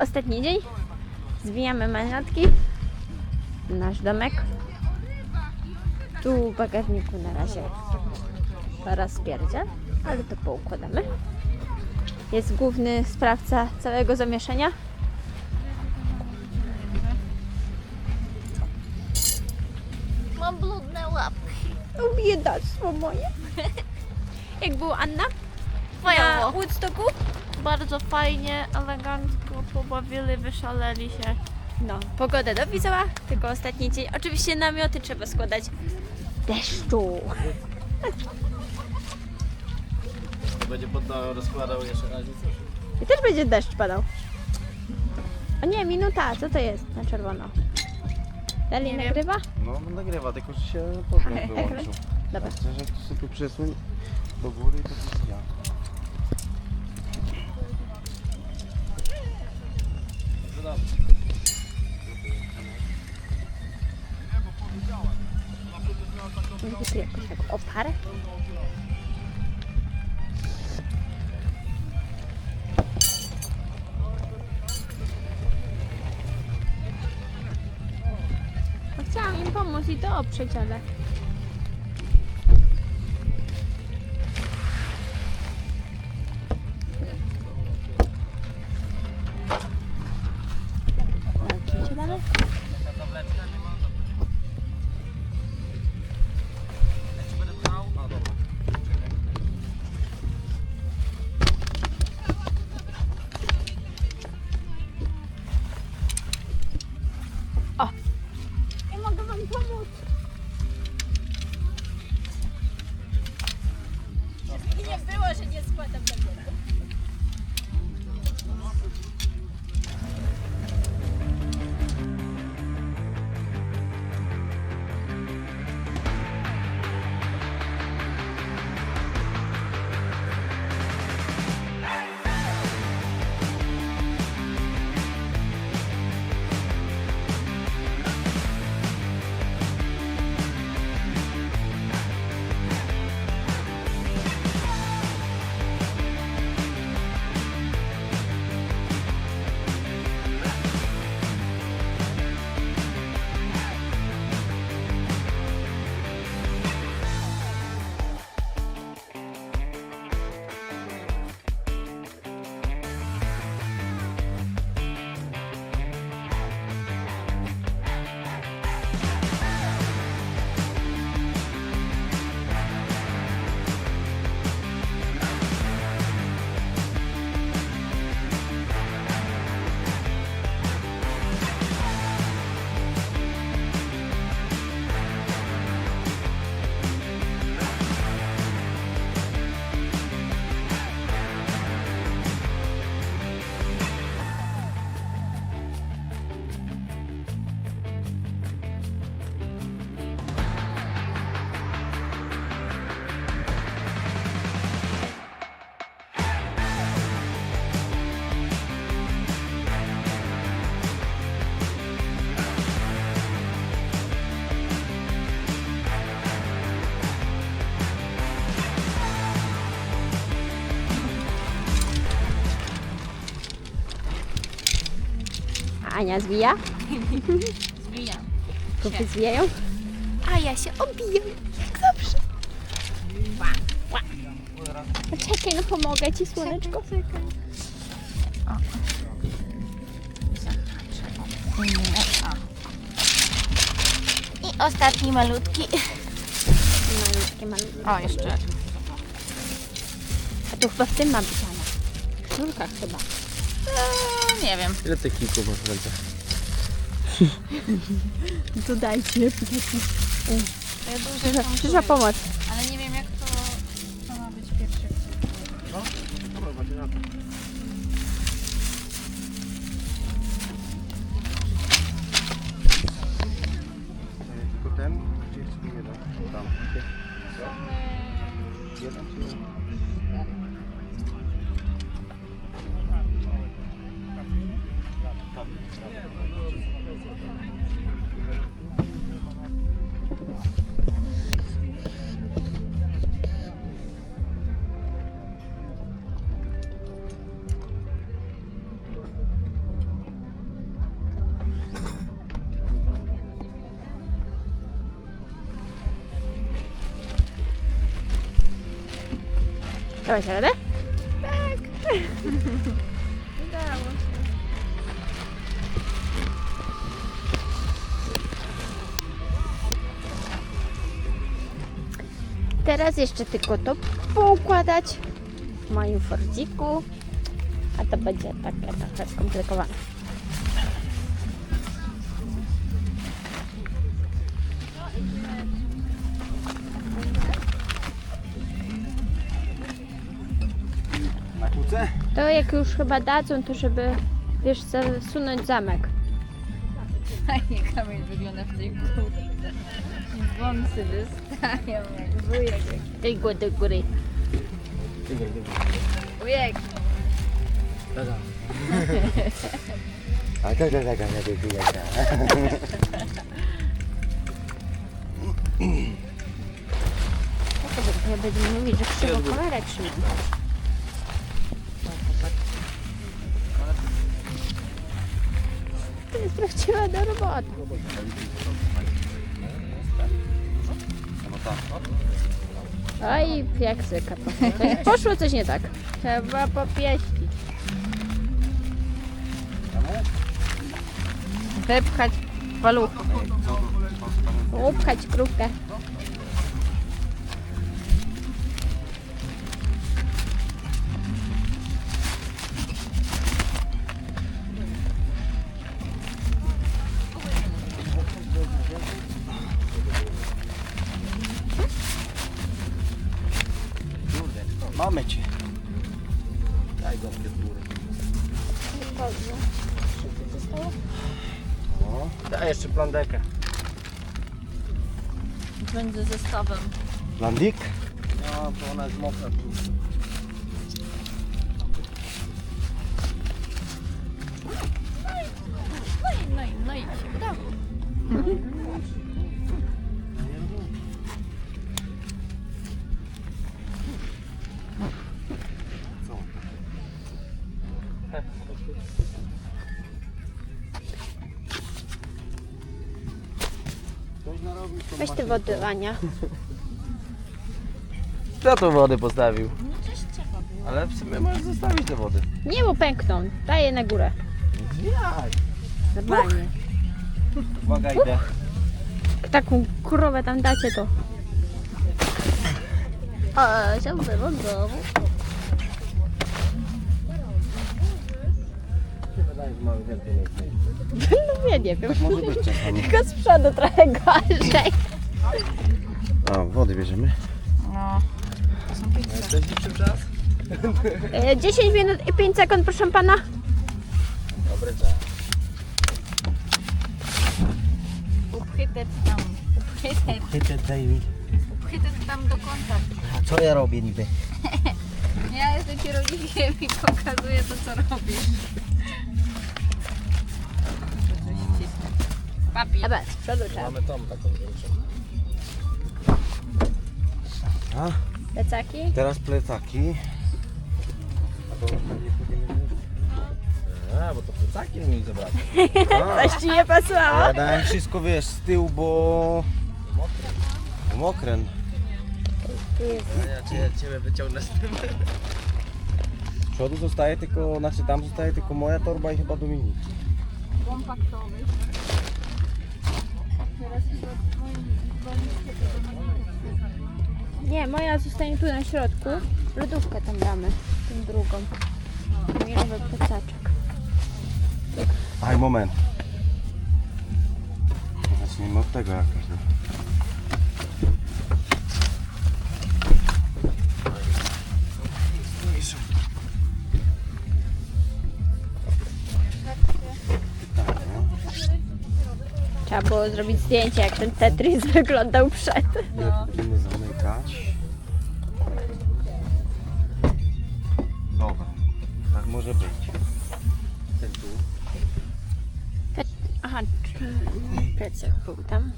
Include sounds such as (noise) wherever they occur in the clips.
Ostatni dzień. Zwijamy manatki. Nasz domek. Tu w bagażniku na razie rozpierdziel, ale to poukładamy. Jest główny sprawca całego zamieszania. Mam brudne łapki. Biedactwo moje. (laughs) Jak było Anna? Na Fajowo. Woodstocku? Bardzo fajnie, elegancko pobawili, wyszaleli się. No, pogoda dopisała, tylko ostatni dzień. Oczywiście namioty trzeba składać deszczu. To będzie poddał, rozkładał jeszcze raz i coś. I też będzie deszcz padał. O nie, minuta, co to jest na czerwono? Dali Nie wiem. nagrywa? No nagrywa, tylko że się podgląd (laughs) wyłączył. Dobra. Chcę, że tu sobie przesuń do góry i to jest ja. Oparę? No Chciałam im pomóc i to oprzeć, ale... Ania zwija? Zwijam. Kupy zwijają? A ja się obijam, jak zawsze. Czekaj, no pomogę ci, słoneczko. I ostatni malutki. Malutkie, malutkie. O, jeszcze. A tu chyba w tym ma być Ania. W sznurkach chyba. Eee, nie wiem. Ile tych kilków masz w ręce? (laughs) No to dajcie. To ja duże są Przyszła duże, pomoc. Dałaś radę? Udało się. Teraz jeszcze tylko to poukładać w moim fordziku. A to będzie takie trochę skomplikowane. Jak już chyba dadzą, to żeby wiesz, zasunąć zamek. Fajnie Kamil wygląda w tej górze. Wąsy wystają jak wujek. Tej góry, do góry. Wujek. A tak, tak, tak, tak, tak. Ja będę mówić, że krzywo kamerę trzyma. Prawdziwa do roboty. Oj, jak syka poszło. Poszło coś nie tak. Trzeba popieścić. Wypchać paluch. Upchać krówkę. Weź te wody, Ania. Kto (laughs) tą wodę postawił? No coś trzeba było. Ale w sumie możesz zostawić te wody. Nie, bo pękną. Daję na górę. Jak? Normalnie. Uwaga, idę. Taką krowę tam dacie, to... O, więcej miejsca. No ja nie wiem. Może być czasami. Tylko z przodu trochę gorzej. A, wody bierzemy. No. To są liczył czas? E, 10 minut i 5 sekund, proszę pana. Dobry czas. Upchytet tam. Upchytet. Chyty daj mi. Upchytet tam do kąta. A co ja robię niby? (laughs) Ja jestem kierownikiem i pokazuję to, co robisz. Papier. Dobra, z przodu trzeba. Mamy tą taką większą. A, Plecaki. teraz plecaki. A, bo to plecaki mieli zabrać. (laughs) A, Coś ci nie pasowało? ja dałem wszystko, wiesz, z tyłu, bo... Jest. A ja cię, ciebie wyciągnę z tym. Z przodu zostaje tylko, znaczy tam zostaje tylko moja torba i chyba Dominik. Kompaktowy. Teraz chyba Nie, moja zostanie tu na środku. Lodówkę tam damy. Tą drugą. Milowy plecaczek. Aj, moment. Zacznijmy od tego jakoś. no. No. Trzeba było zrobić zdjęcie, jak ten Tetris (laughs) wyglądał przed. Nie może być. Ten tu. Aha, czy plecak był tam.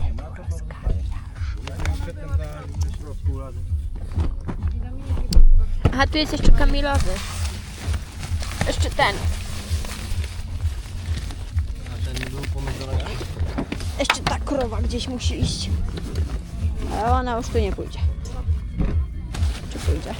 Ale polska. Aha, tu jest jeszcze Kamilowy. Jeszcze ten. A ten był nogami? Jeszcze ta krowa gdzieś musi iść. Ale ona już tu nie pójdzie. Czy pójdzie?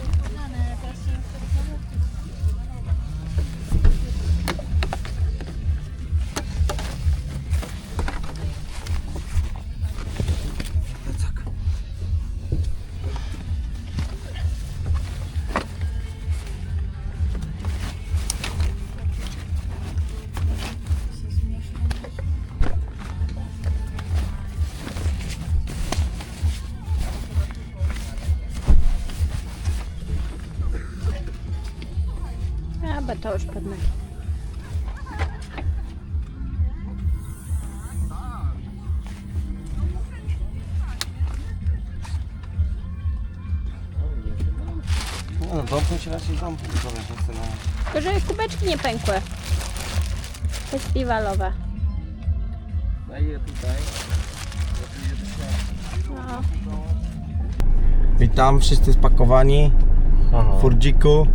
No, domknąć się raczej domknąć, to wiesz, nie chcę na... Tylko, żeby kubeczki nie pękły. Festiwalowe. Daję tutaj. No. Witam, wszyscy spakowani w Furdziku.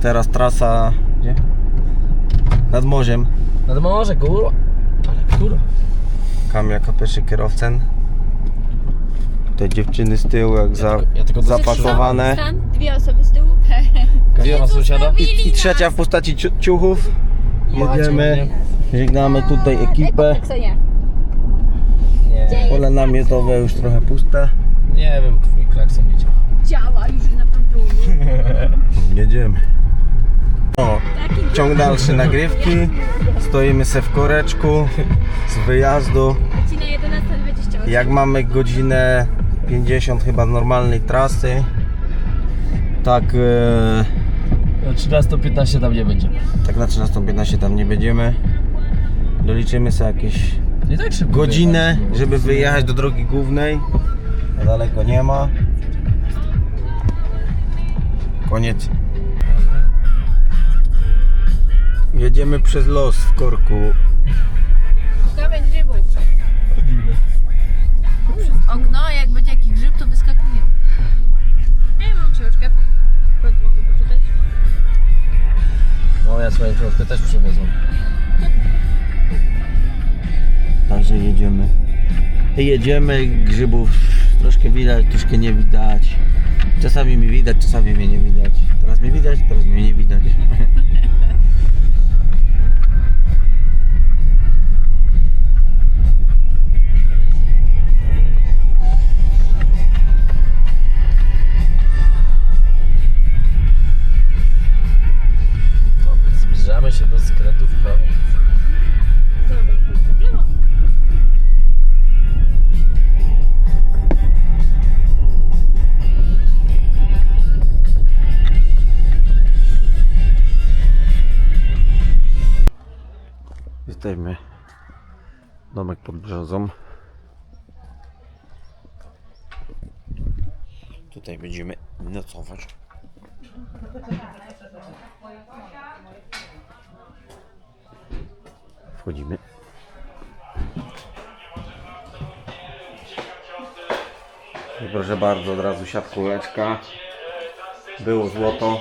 Teraz trasa, gdzie? Nad morzem. Nad morze, kurwa. Ale kurwa. Kamil jako pierwszy kierowcen. Te dziewczyny z tyłu jak za, tylko- ja tylko zapakowane. Stan, dwie osoby z tyłu. Gdzie ma sąsiada? I, I trzecia w postaci ciu- ciuchów. Jedziemy. Żegnamy tutaj ekipę. Co nie. Pole namiotowe już trochę puste. Nie wiem, twój klakson widział. Działa już na pewno. (laughs) Jedziemy. O, ciąg dalszy nagrywki. Stoimy se w koreczku z wyjazdu. Godzina 11.28. Jak mamy godzinę 50 chyba normalnej trasy, tak, e, O 13.15 tam nie będzie. tak na 13.15 tam nie będziemy. Doliczymy sobie jakieś Nie tak szybko. godzinę, wyjechaliśmy, bo żeby wyjechać do drogi głównej. A daleko nie ma. Koniec. Jedziemy przez los w korku. Szukamy grzybów. Przez okno, jak będzie No ja swoją książkę też przywiozłem. Także jedziemy. Jedziemy, grzybów troszkę widać, troszkę nie widać. Czasami mi widać, czasami mnie nie widać. Teraz mnie widać, teraz mnie nie widać. Brzozą. Tutaj będziemy nocować. Wchodzimy. I proszę bardzo, od razu siatkóweczka. Było złoto.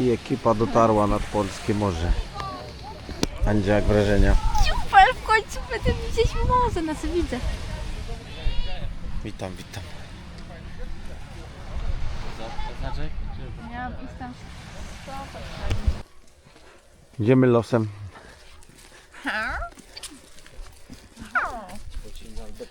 I ekipa dotarła nad polskie morze. Andzia, jak wrażenia? Super, w końcu będę widzieć morze, na co widzę. Witam, witam. Znaczek? Miałam iść tam Idziemy losem.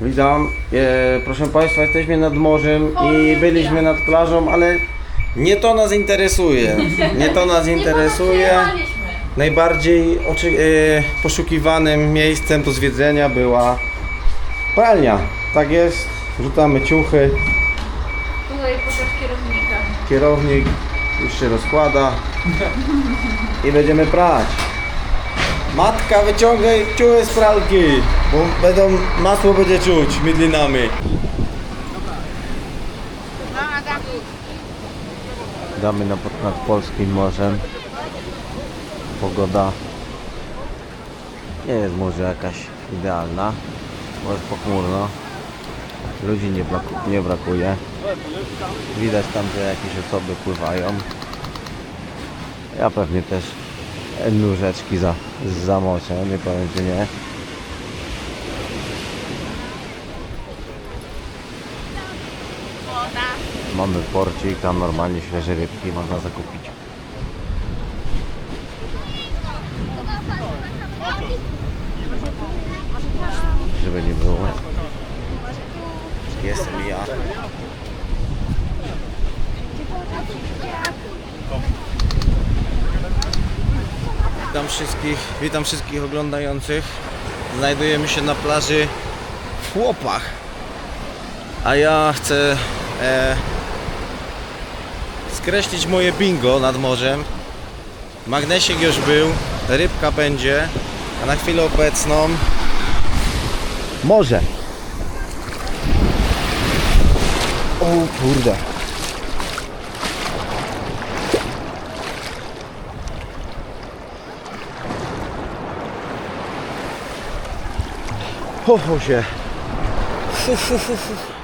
Witam. E, proszę Państwa, jesteśmy nad morzem i byliśmy nad plażą, ale nie to nas interesuje. Nie to nas (laughs) interesuje. Najbardziej oczy, e, poszukiwanym miejscem do zwiedzenia była pralnia. Tak jest. Rzucamy ciuchy. Tutaj pokaż kierownika. Kierownik już się rozkłada i będziemy prać. Matka, wyciągaj ciuchy z pralki, bo będą, masło będzie czuć mydlinami. Damy nad, nad polskim morzem. Pogoda nie jest może jakaś idealna. Może pochmurno. Ludzi nie, braku- nie brakuje. Widać tam, że jakieś osoby pływają. Ja pewnie też nóżeczki za, zamoczę, nie powiem, że nie. Mamy porcik, tam normalnie świeże rybki można zakupić. Żeby nie było. Jestem ja. Witam wszystkich, witam wszystkich oglądających. Znajdujemy się na plaży w Chłopach. A ja chcę e, skreślić moje bingo nad morzem. Magnesik już był, rybka będzie, a na chwilę obecną morze. O kurde. Ho, ho się. Fu, fu, fu, fu.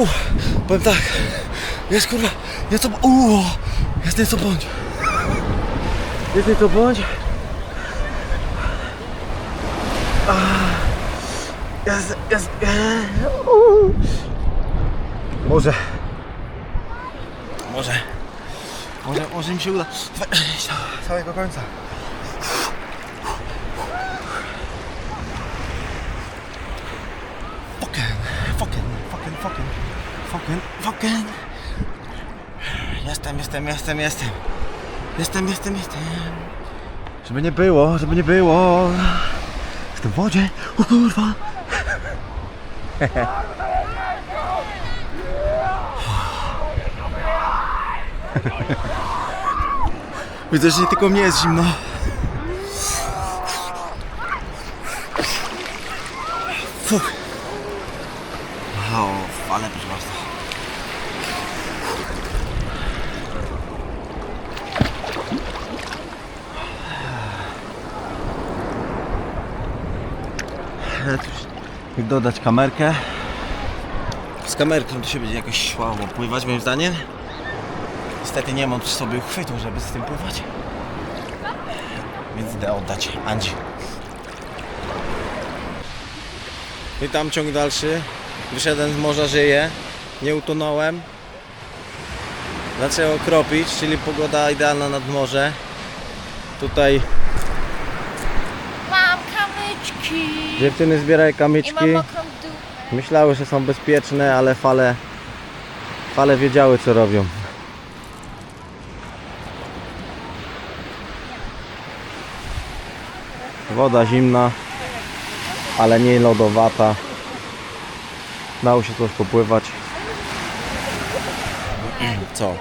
Uff, powiem tak, jest kurwa, nieco, uuu, jest nieco bądź. Jest nieco bądź. Jest, jest, uuu. Może. Może. Może, może mi się uda całego końca. Fucking, fucking, fucking, fucking, fucking, fucking. Jestem, jestem, jestem, jestem. Jestem, jestem, jestem. Żeby nie było, żeby nie było. Jestem w wodzie. O kurwa. (laughs) Widzę, że nie tylko mnie jest zimno. Fuch. O, ale proszę bardzo. Ale tu się- Jak dodać kamerkę. Z kamerką to się będzie jakoś słabo pływać moim zdaniem. Niestety nie mam sobie uchwytu, żeby z tym pływać. Więc idę oddać Andzi. Witam, ciąg dalszy. Wyszedłem z morza, żyję. Nie utonąłem. Zaczęło kropić, czyli pogoda idealna nad morze. Tutaj kamyczki! dziewczyny zbierają I kamyczki. mam mokrą dół. Myślały, że są bezpieczne, ale fale, fale wiedziały co robią. Woda zimna, ale nie lodowata. Dało się coś popływać. Co?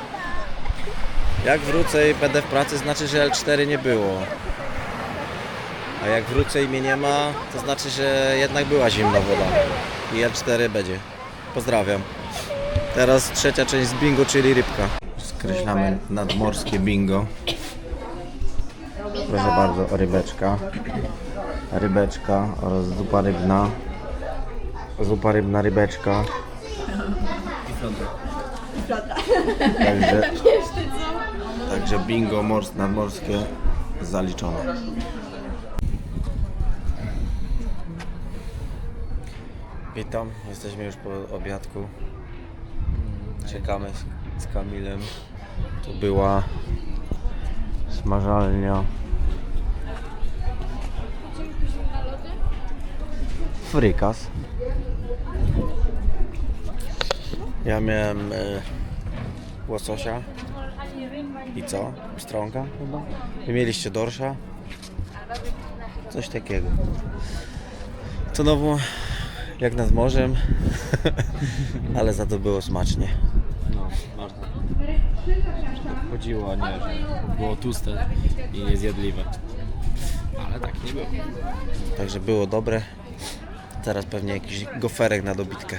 Jak wrócę i będę w pracy, znaczy, że L4 nie było. A jak wrócę i mnie nie ma, to znaczy, że jednak była zimna woda. I L4 będzie. Pozdrawiam. Teraz trzecia część z bingo, czyli rybka. Skreślamy nadmorskie bingo. Proszę bardzo, rybeczka. Rybeczka oraz zupa rybna. Zupa rybna, rybeczka. Także, także bingo mors, nadmorskie zaliczone. Witam, jesteśmy już po obiadku. Czekamy z, Kamilem. To była smażalnia. Frykas. Ja miałem e, łososia. I co? Strąga chyba? Wy mieliście dorsza? Coś takiego. To nowo jak nad morzem, ale za to było smacznie. No, ważne. Chodziło, a nie, że było tłuste i niezjadliwe. Ale tak nie było. Także było dobre. Teraz pewnie jakiś goferek na dobitkę.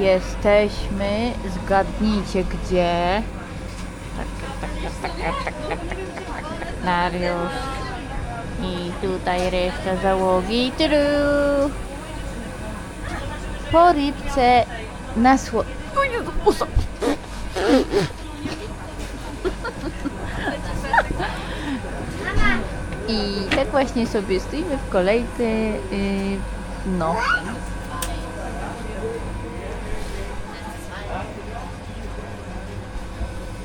Jesteśmy, zgadnijcie gdzie. Tak, tak, tak, tak, tak, tak, tak, tak, tak, tak, Dariusz. I tutaj reszta załogi. Tyru. Po rybce na sło... O Jezu. I tak właśnie sobie stoimy w kolejce. Yy, no.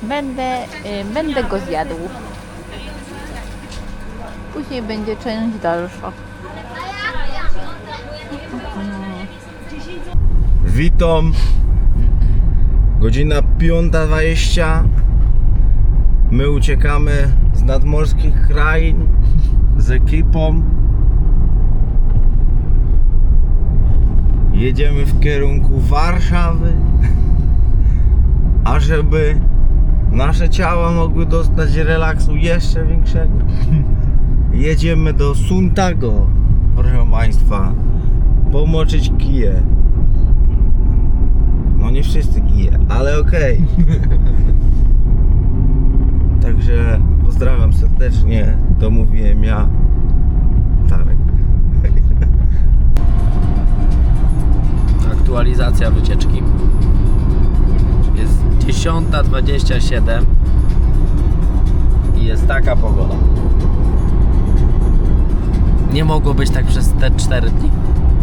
Będę, y, będę go zjadł. Później będzie część dalsza. Witam. Godzina 5.20. My uciekamy z nadmorskich krain z ekipą. Jedziemy w kierunku Warszawy. A żeby nasze ciała mogły dostać relaksu jeszcze większego, jedziemy do Suntago, proszę Państwa, pomoczyć kije. No nie wszyscy gije, ale okej. (laughs) Także pozdrawiam serdecznie. To mówiłem ja, Tarek. (laughs) Aktualizacja wycieczki. Jest 10.27 i jest taka pogoda nie mogło być tak przez te 4 dni?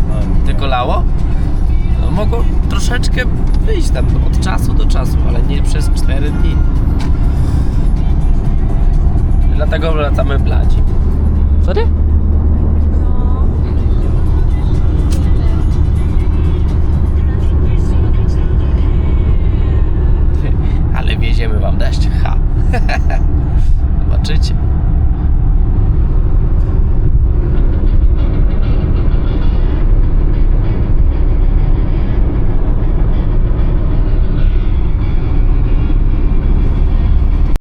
No, Tylko lało? No, mogło troszeczkę wyjść tam od czasu do czasu, ale nie przez 4 dni. Dlatego wracamy bladzi. Sorry? No. (laughs) Ale wieziemy wam deszcz, ha! (laughs)